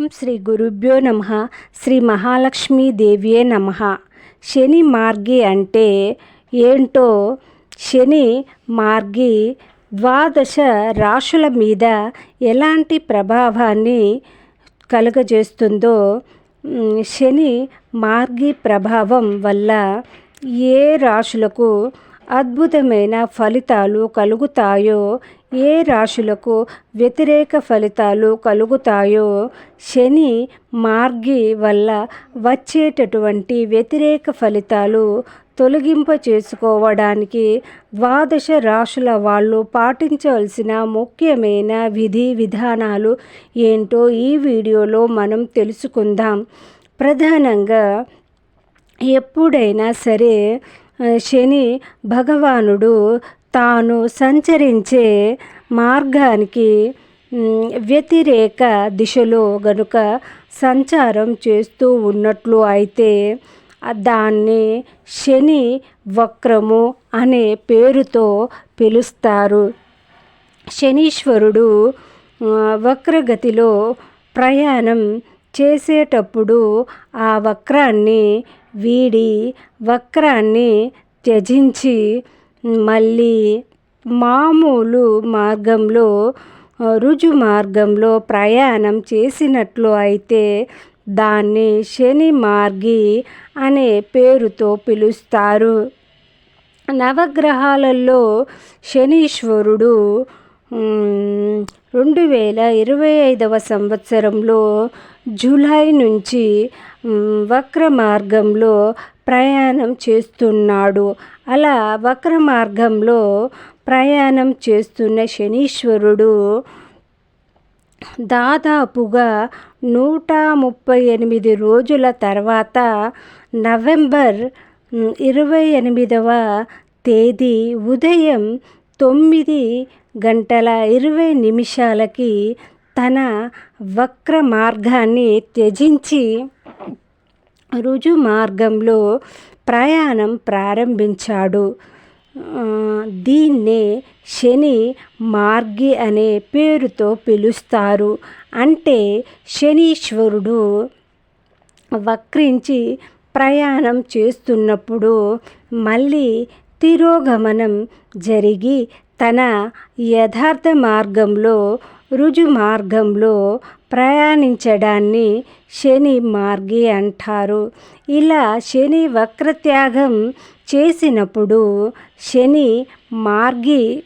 ఓం శ్రీ గురుభ్యో నమ శ్రీ మహాలక్ష్మీదేవియే నమ. శని మార్గి అంటే ఏంటో శని మార్గి ద్వాదశ రాశుల మీద ఎలాంటి ప్రభావాన్ని కలుగజేస్తుందో శని మార్గి ప్రభావం వల్ల ఏ రాశులకు అద్భుతమైన ఫలితాలు కలుగుతాయో ఏ రాశులకు వ్యతిరేక ఫలితాలు కలుగుతాయో శని మార్గి వల్ల వచ్చేటటువంటి వ్యతిరేక ఫలితాలు తొలగింప చేసుకోవడానికి ద్వాదశ రాశుల వాళ్ళు పాటించవలసిన ముఖ్యమైన విధి విధానాలు ఏంటో ఈ వీడియోలో మనం తెలుసుకుందాం. ప్రధానంగా ఎప్పుడైనా సరే శని భగవానుడు తాను సంచరించే మార్గానికి వ్యతిరేక దిశలో గనుక సంచారం చేస్తూ ఉన్నట్లు అయితే దాన్ని శని వక్రము అనే పేరుతో పిలుస్తారు. శనీశ్వరుడు వక్రగతిలో ప్రయాణం చేసేటప్పుడు ఆ వక్రాన్ని వీడి వక్రాన్ని త్యజించి మళ్ళీ మామూలు మార్గంలో రుజు మార్గంలో ప్రయాణం చేసినట్లు అయితే దాన్ని శని మార్గి అనే పేరుతో పిలుస్తారు. నవగ్రహాలలో శనీశ్వరుడు రెండు వేల ఇరవై ఐదవ సంవత్సరంలో జూలై నుంచి వక్ర మార్గంలో ప్రయాణం చేస్తున్నాడు. అలా వక్ర మార్గంలో ప్రయాణం చేస్తున్న శనీశ్వరుడు దాదాపుగా నూట ముప్పై ఎనిమిది రోజుల తర్వాత నవంబర్ ఇరవై ఎనిమిదవ తేదీ ఉదయం తొమ్మిది గంటల ఇరవై నిమిషాలకి తన వక్ర మార్గాన్ని త్యజించి రుజు మార్గంలో ప్రయాణం ప్రారంభించాడు. దీన్నే శని మార్గి అనే పేరుతో పిలుస్తారు. అంటే శనీశ్వరుడు వక్రించి ప్రయాణం చేస్తున్నప్పుడు మళ్ళీ తిరోగమనం జరిగి తన యథార్థ మార్గంలో రుజు మార్గంలో ప్రయాణించడాన్ని శని మార్గి అంటారు. ఇలా శని వక్రత్యాగం చేసినప్పుడు శని మార్గి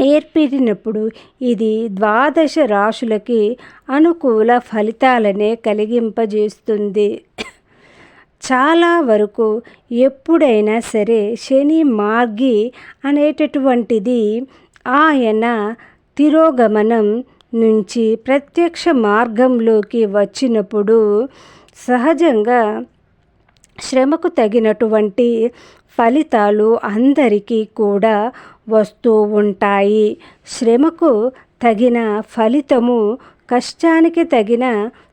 ఏర్పడినప్పుడు ఇది ద్వాదశ రాశులకి అనుకూల ఫలితాలనే కలిగింపజేస్తుంది. చాలా వరకు ఎప్పుడైనా సరే శని మార్గి అనేటటువంటిది ఆయన తిరోగమనం నుంచి ప్రత్యక్ష మార్గంలోకి వచ్చినప్పుడు సహజంగా శ్రమకు తగినటువంటి ఫలితాలు అందరికీ కూడా వస్తూ ఉంటాయి. శ్రమకు తగిన ఫలితము కష్టానికి తగిన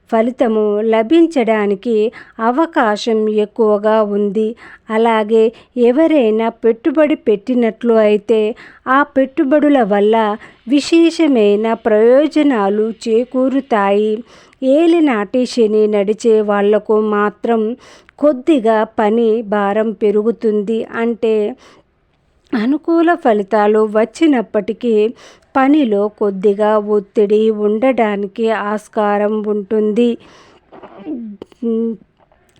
ఫలితము లభించడానికి అవకాశం ఎక్కువగా ఉంది. అలాగే ఎవరైనా పెట్టుబడి పెట్టినట్లు అయితే ఆ పెట్టుబడుల వల్ల విశేషమైన ప్రయోజనాలు చేకూరుతాయి. ఏలినాటి శని నడిచే వాళ్ళకు మాత్రం కొద్దిగా పని భారం పెరుగుతుంది అంటే అనుకూల ఫలితాలు వచ్చినప్పటికీ పనిలో కొద్దిగా ఒత్తిడి ఉండడానికి ఆస్కారం ఉంటుంది.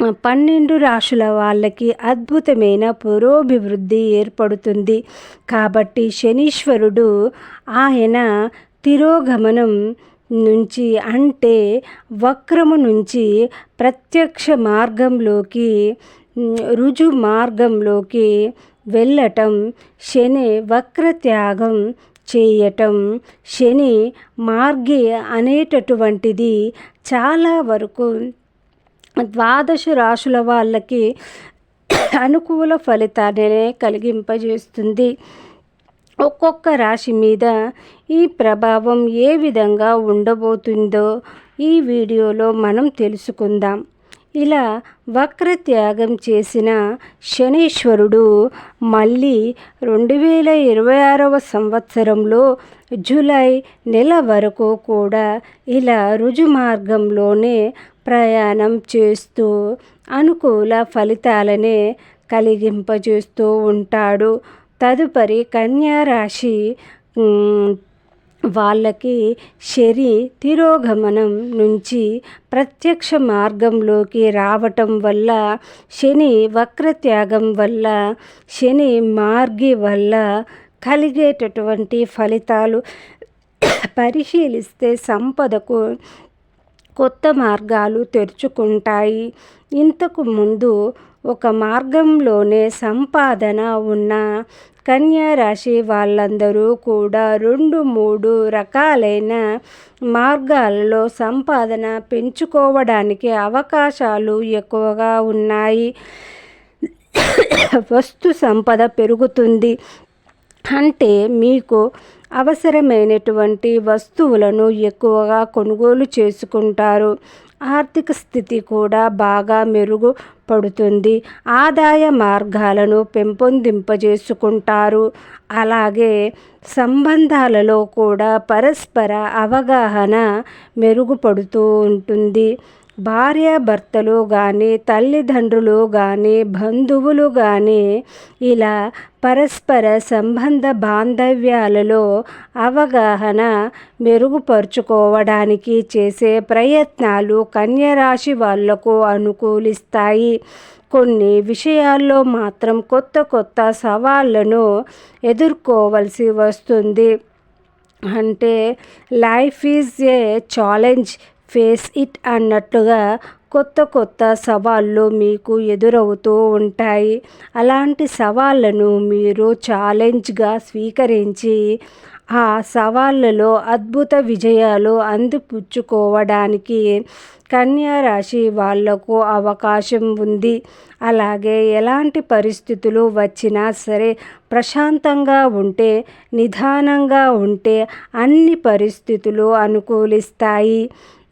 పన్నెండు రాశుల వాళ్ళకి అద్భుతమైన పురోభివృద్ధి ఏర్పడుతుంది. కాబట్టి శనీశ్వరుడు ఆయన తిరోగమనం నుంచి అంటే వక్రము నుంచి ప్రత్యక్ష మార్గంలోకి రుజు మార్గంలోకి వెళ్ళటం శని వక్రత్యాగం చేయటం శని మార్గి అనేటటువంటిది చాలా వరకు ద్వాదశ రాశుల వాళ్ళకి అనుకూల ఫలితాన్ని కలిగింపజేస్తుంది. ఒక్కొక్క రాశి మీద ఈ ప్రభావం ఏ విధంగా ఉండబోతుందో ఈ వీడియోలో మనం తెలుసుకుందాం. ఇలా వక్రత్యాగం చేసిన శనీశ్వరుడు మళ్ళీ రెండు వేల ఇరవై ఆరవ సంవత్సరంలో జూలై నెల వరకు కూడా ఇలా రుజుమార్గంలోనే ప్రయాణం చేస్తూ అనుకూల ఫలితాలనే కలిగింపజేస్తూ ఉంటాడు. తదుపరి కన్యారాశి వాళ్ళకి శని తిరోగమనం నుంచి ప్రత్యక్ష మార్గంలోకి రావటం వల్ల శని వక్రత్యాగం వల్ల శని మార్గి వల్ల కలిగేటటువంటి ఫలితాలు పరిశీలిస్తే సంపదకు కొత్త మార్గాలు తెరుచుకుంటాయి. ఇంతకు ముందు ఒక మార్గంలోనే సంపాదన ఉన్న కన్యారాశి వాళ్ళందరూ కూడా రెండు మూడు రకాలైన మార్గాలలో సంపాదన పెంచుకోవడానికి అవకాశాలు ఎక్కువగా ఉన్నాయి. వస్తు సంపద పెరుగుతుంది. అంటే మీకు అవసరమైనటువంటి వస్తువులను ఎక్కువగా కొనుగోలు చేసుకుంటారు. ఆర్థిక స్థితి కూడా బాగా మెరుగుపడుతుంది. ఆదాయ మార్గాలను పెంపొందింపజేసుకుంటారు. అలాగే సంబంధాలలో కూడా పరస్పర అవగాహన మెరుగుపడుతూ ఉంటుంది. భార్యాభర్తలు కానీ తల్లిదండ్రులు కానీ బంధువులు కానీ ఇలా పరస్పర సంబంధ బాంధవ్యాలలో అవగాహన మెరుగుపరుచుకోవడానికి చేసే ప్రయత్నాలు కన్యరాశి వాళ్ళకు అనుకూలిస్తాయి. కొన్ని విషయాల్లో మాత్రం కొత్త కొత్త సవాళ్ళను ఎదుర్కోవలసి వస్తుంది. అంటే life is a challenge face it అన్నట్టుగా కొత్త కొత్త సవాళ్ళు మీకు ఎదురవుతూ ఉంటాయి. అలాంటి సవాళ్ళను మీరు ఛాలెంజ్గా స్వీకరించి ఆ సవాళ్ళలో అద్భుత విజయాలు అందిపుచ్చుకోవడానికి కన్యారాశి వాళ్ళకు అవకాశం ఉంది. అలాగే ఎలాంటి పరిస్థితులు వచ్చినా సరే ప్రశాంతంగా ఉంటే నిదానంగా ఉంటే అన్ని పరిస్థితులు అనుకూలిస్తాయి.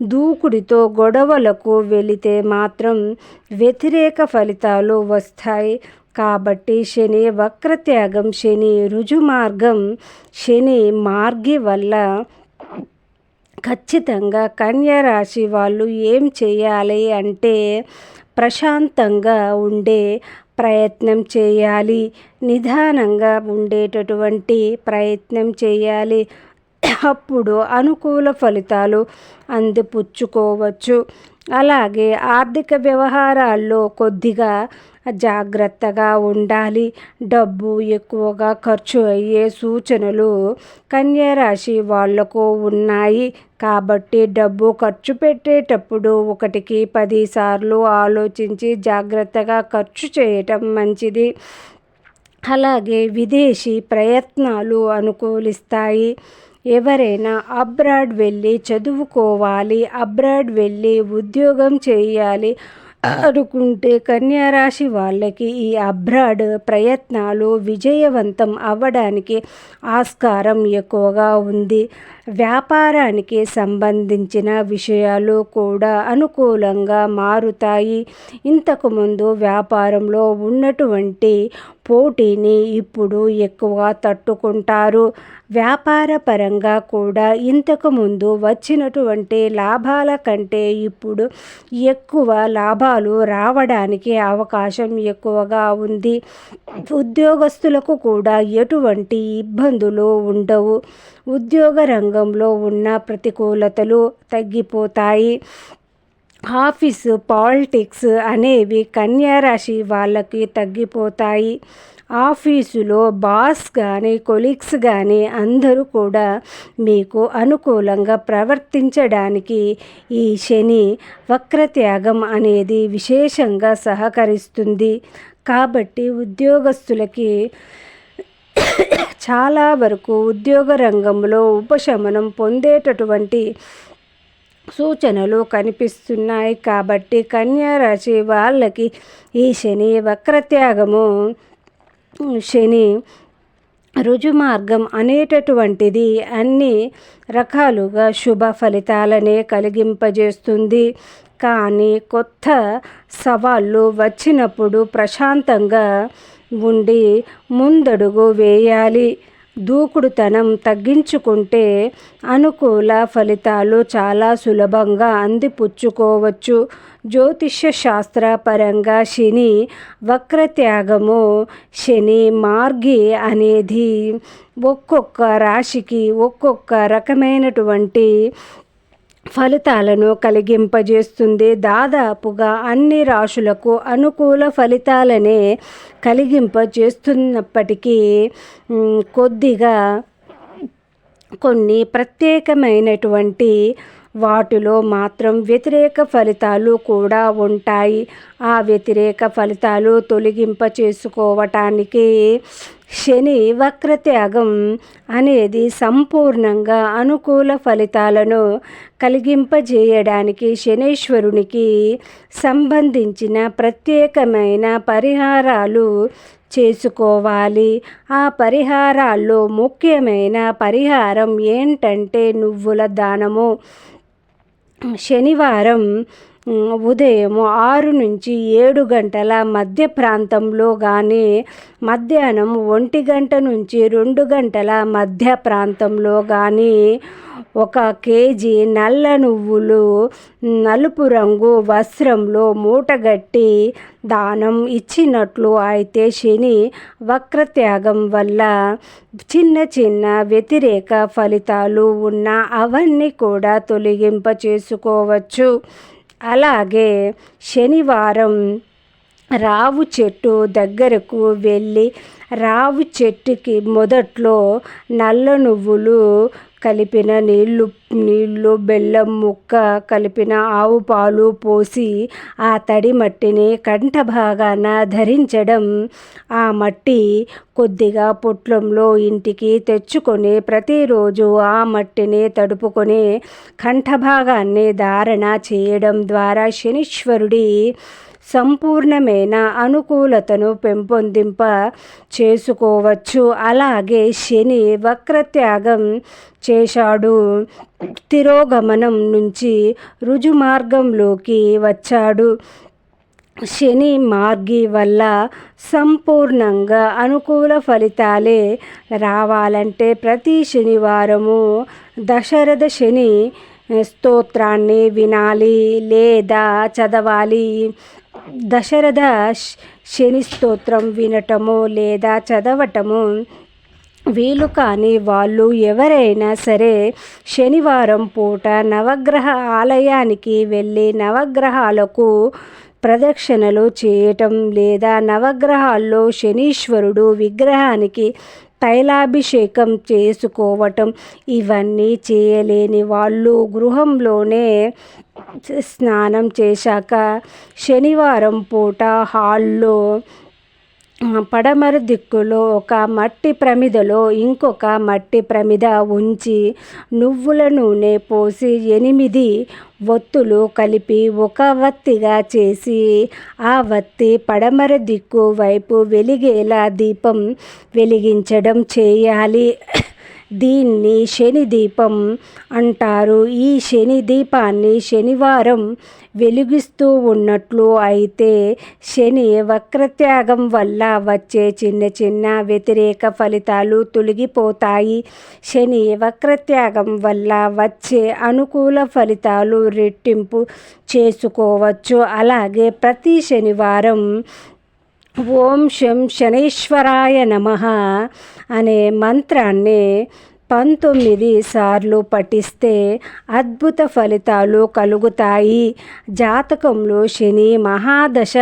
దూకుడితో గొడవలకు వెళితే మాత్రం వ్యతిరేక ఫలితాలు వస్తాయి. కాబట్టి శని వక్రత్యాగం శని రుజుమార్గం శని మార్గి వల్ల ఖచ్చితంగా కన్యరాశి వాళ్ళు ఏం చేయాలి అంటే ప్రశాంతంగా ఉండే ప్రయత్నం చేయాలి. నిదానంగా ఉండేటటువంటి ప్రయత్నం చేయాలి. అప్పుడు అనుకూల ఫలితాలు అందిపుచ్చుకోవచ్చు. అలాగే ఆర్థిక వ్యవహారాల్లో కొద్దిగా జాగ్రత్తగా ఉండాలి. డబ్బు ఎక్కువగా ఖర్చు అయ్యే సూచనలు కన్యారాశి వాళ్ళకు ఉన్నాయి. కాబట్టి డబ్బు ఖర్చు పెట్టేటప్పుడు ఒకటికి పదిసార్లు ఆలోచించి జాగ్రత్తగా ఖర్చు చేయటం మంచిది. అలాగే విదేశీ ప్రయత్నాలు అనుకూలిస్తాయి. ఎవరైనా అబ్రాడ్ వెళ్ళి చదువుకోవాలి అబ్రాడ్ వెళ్ళి ఉద్యోగం చేయాలి అనుకుంటే కన్యారాశి వాళ్ళకి ఈ అబ్రాడ్ ప్రయత్నాలు విజయవంతం అవ్వడానికి ఆస్కారం ఎక్కువగా ఉంది. వ్యాపారానికి సంబంధించిన విషయాలు కూడా అనుకూలంగా మారుతాయి. ఇంతకుముందు వ్యాపారంలో ఉన్నటువంటి పోటీని ఇప్పుడు ఎక్కువ తట్టుకుంటారు. వ్యాపార పరంగా కూడా ఇంతకుముందు వచ్చినటువంటి లాభాల కంటే ఇప్పుడు ఎక్కువ లాభాలు రావడానికి అవకాశం ఎక్కువగా ఉంది. ఉద్యోగస్తులకు కూడా ఎటువంటి ఇబ్బందులు ఉండవు. ఉద్యోగ రంగంలో ఉన్న ప్రతికూలతలు తగ్గిపోతాయి. ఆఫీసు పాలిటిక్స్ అనేవి కన్యారాశి వాళ్ళకి తగ్గిపోతాయి. ఆఫీసులో బాస్ కానీ కొలీగ్స్ కానీ అందరూ కూడా మీకు అనుకూలంగా ప్రవర్తించడానికి ఈ శని వక్రత్యాగం అనేది విశేషంగా సహకరిస్తుంది. కాబట్టి ఉద్యోగస్తులకి చాలా వరకు ఉద్యోగ రంగంలో ఉపశమనం పొందేటటువంటి సూచనలు కనిపిస్తున్నాయి. కాబట్టి కన్యారాశి వాళ్ళకి ఈ శని వక్రత్యాగము శని రుజుమార్గం అనేటటువంటిది అన్ని రకాలుగా శుభ ఫలితాలనే కలిగింపజేస్తుంది. కానీ కొత్త సవాళ్ళు వచ్చినప్పుడు ప్రశాంతంగా ఉండి ముందడుగు వేయాలి. దూకుడుతనం తగ్గించుకుంటే అనుకూల ఫలితాలు చాలా సులభంగా అందిపుచ్చుకోవచ్చు. జ్యోతిష్య శాస్త్ర పరంగా శని వక్రత్యాగము శని మార్గి అనేది ఒక్కొక్క రాశికి ఒక్కొక్క రకమైనటువంటి ఫలితాలను కలిగింపజేస్తుంది. దాదాపుగా అన్ని రాశులకు అనుకూల ఫలితాలనే కలిగింపజేస్తున్నప్పటికీ కొద్దిగా కొన్ని ప్రత్యేకమైనటువంటి వాటిలో మాత్రం వ్యతిరేక ఫలితాలు కూడా ఉంటాయి. ఆ వ్యతిరేక ఫలితాలు తొలగింప చేసుకోవటానికి శని వక్రత్యాగం అనేది సంపూర్ణంగా అనుకూల ఫలితాలను కలిగింపజేయడానికి శనేశ్వరునికి సంబంధించిన ప్రత్యేకమైన పరిహారాలు చేసుకోవాలి. ఆ పరిహారాల్లో ముఖ్యమైన పరిహారం ఏంటంటే నువ్వుల దానము. శనివారం ఉదయం ఆరు నుంచి ఏడు గంటల మధ్య ప్రాంతంలో కానీ మధ్యాహ్నం ఒంటి గంట నుంచి రెండు గంటల మధ్య ప్రాంతంలో కానీ ఒక కేజీ నల్ల నువ్వులు నలుపు రంగు వస్త్రంలో మూటగట్టి దానం ఇచ్చినట్లు అయితే శని వక్రత్యాగం వల్ల చిన్న చిన్న వ్యతిరేక ఫలితాలు ఉన్న అవన్నీ కూడా తొలగింప చేసుకోవచ్చు అలాగే శనివారం రావు చెట్టు దగ్గరకు వెళ్ళి రావు చెట్టుకి మొదట్లో నల్ల నువ్వులు కలిపిన నీళ్ళు నీళ్ళు బెల్లం ముక్క కలిపిన ఆవు పాలు పోసి ఆ తడి మట్టిని కంఠ భాగాన ధరించడం ఆ మట్టి కొద్దిగా పొట్లంలో ఇంటికి తెచ్చుకొని ప్రతిరోజు ఆ మట్టిని తడుపుకొని కంఠభాగాన్ని ధారణ చేయడం ద్వారా శనీశ్వరుడి సంపూర్ణమైన అనుకూలతను పెంపొందింప చేసుకోవచ్చు. అలాగే శని వక్రత్యాగం చేశాడు. తిరోగమనం నుంచి రుజుమార్గంలోకి వచ్చాడు. శని మార్గి వల్ల సంపూర్ణంగా అనుకూల ఫలితాలే రావాలంటే ప్రతి శనివారము దశరథ శని స్తోత్రాన్ని వినాలి లేదా చదవాలి? దశరథ శని స్తోత్రం వినటము లేదా చదవటము వీలు కాని వాళ్ళు ఎవరైనా సరే శనివారం పూట నవగ్రహ ఆలయానికి వెళ్ళి నవగ్రహాలకు ప్రదక్షిణలు చేయటం లేదా నవగ్రహాల్లో శనీశ్వరుడు విగ్రహానికి తైలాభిషేకం చేసుకోవటం ఇవన్నీ చేయలేని వాళ్ళు గృహంలోనే స్నానం చేశాక శనివారం పూట హాల్లో పడమర దిక్కులో ఒక మట్టి ప్రమిదలో ఇంకొక మట్టి ప్రమిద ఉంచి నువ్వుల నూనె పోసి ఎనిమిది ఒత్తులు కలిపి ఒక వత్తిగా చేసి ఆ వత్తి పడమర దిక్కు వైపు వెలిగేలా దీపం వెలిగించడం చేయాలి. దీన్ని శని దీపం అంటారు. ఈ శని దీపాన్ని శనివారం వెలిగిస్తూ ఉన్నట్లు అయితే శని వక్రత్యాగం వల్ల వచ్చే చిన్న చిన్న వ్యతిరేక ఫలితాలు తొలగిపోతాయి. శని వక్రత్యాగం వల్ల వచ్చే అనుకూల ఫలితాలు రెట్టింపు చేసుకోవచ్చు. అలాగే ప్రతి శనివారం ఓం శం శనైశ్వరాయ నమ అనే మంత్రాన్ని పంతొమ్మిది సార్లు పఠిస్తే అద్భుత ఫలితాలు కలుగుతాయి. జాతకంలో శని మహాదశ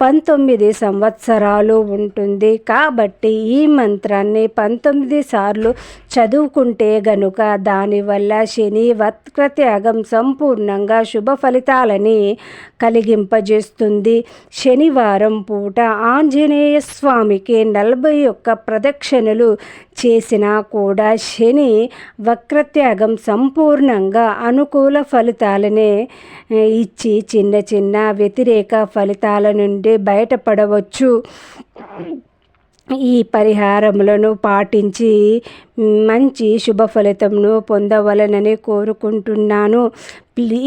పంతొమ్మిది సంవత్సరాలు ఉంటుంది. కాబట్టి ఈ మంత్రాన్ని పంతొమ్మిది సార్లు చదువుకుంటే గనుక దానివల్ల శని వక్రత్యాగం సంపూర్ణంగా శుభ ఫలితాలని కలిగింపజేస్తుంది. శనివారం పూట ఆంజనేయ స్వామికి నలభై ఒక్క ప్రదక్షిణలు చేసినా కూడా శని వక్రత్యాగం సంపూర్ణంగా అనుకూల ఫలితాలనే ఇచ్చి చిన్న చిన్న వ్యతిరేక ఫలితాల నుండి నుండి బయటపడవచ్చు. ఈ పరిహారములను పాటించి మంచి శుభ ఫలితంను పొందవలనని కోరుకుంటున్నాను.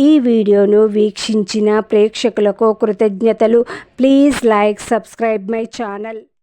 ఈ వీడియోను వీక్షించిన ప్రేక్షకులకు కృతజ్ఞతలు. Please like subscribe my channel.